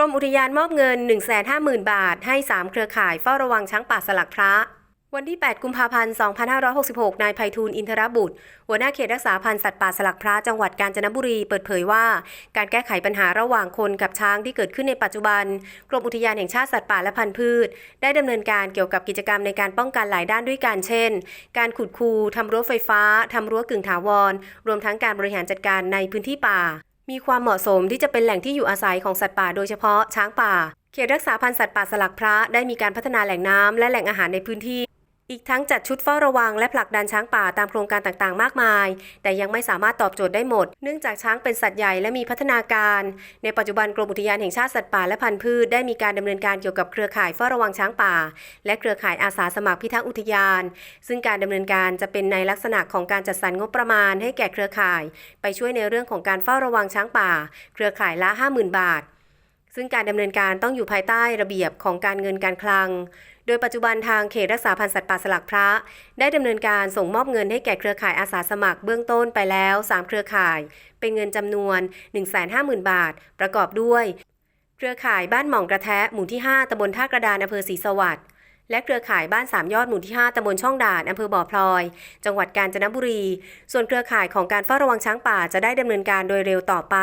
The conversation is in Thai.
รมอุทยานมอบเงิน 150,000 บาท ให้ 3 เครือข่ายเฝ้าระวังช้างป่าสลักพระ วันที่ 8 กุมภาพันธ์ 2566 นายไพฑูรย์อินทรบุตร หัวหน้าเขตรักษาพันธุ์สัตว์ป่าสลักพระจังหวัดกาญจนบุรีเปิดเผยว่า การแก้ไขปัญหาระหว่างคนกับช้างที่เกิดขึ้นในปัจจุบัน กรมอุทยานแห่งชาติสัตว์ป่าและพันธุ์พืช ได้ดำเนินการเกี่ยวกับกิจกรรมในการป้องกันหลายด้านด้วยกันเช่น การขุดคูทำรั้วไฟฟ้าทำรั้วกึ่งถาวร รวมทั้งการบริหารจัดการในพื้นที่ป่า มีความเหมาะสมที่จะเป็นแหล่งที่อยู่อาศัยของสัตว์ป่าโดยเฉพาะช้างป่า เขตรักษาพันธุ์สัตว์ป่าสลักพระได้มีการพัฒนาแหล่งน้ำและแหล่งอาหารในพื้นที่ อีกทั้งจัดชุดเฝ้าระวังและผลักดันช้างป่าตามโครงการต่างๆ มากมาย แต่ยังไม่สามารถตอบโจทย์ได้หมด เนื่องจากช้างเป็นสัตว์ใหญ่และมีพัฒนาการ ในปัจจุบันกรมอุทยานแห่งชาติสัตว์ป่าและพันธุ์พืชได้มีการดำเนินการเกี่ยวกับเครือข่ายเฝ้าระวังช้างป่า และเครือข่ายอาสาสมัครพิทักษ์อุทยาน ซึ่งการดำเนินการจะเป็นในลักษณะของการจัดสรรงบประมาณ ให้แก่เครือข่าย ไปช่วยในเรื่องของการเฝ้าระวังช้างป่า เครือข่ายละ 50,000 บาท ซึ่งการดำเนินการต้องอยู่ภายใต้ระเบียบของการเงินการคลัง โดยปัจจุบันทางเขตรักษาพันธุ์สัตว์ป่าสลักพระ ได้ดำเนินการส่งมอบเงินให้แก่เครือข่ายอาสาสมัครเบื้องต้นไปแล้ว 3 เครือข่าย เป็นเงินจำนวน 150,000 บาท ประกอบด้วย เครือข่ายบ้านหม่องกระแทะหมู่ที่ 5ตำบลท่ากระดานอำเภอศรีสวัสดิ์และเครือข่ายบ้านสามยอดหมู่ที่ 5ตำบลช่องด่านอำเภอบ่อพลอย จังหวัดกาญจนบุรี ส่วนเครือข่ายของการเฝ้าระวังช้างป่าจะได้ดำเนินการโดยเร็วต่อไป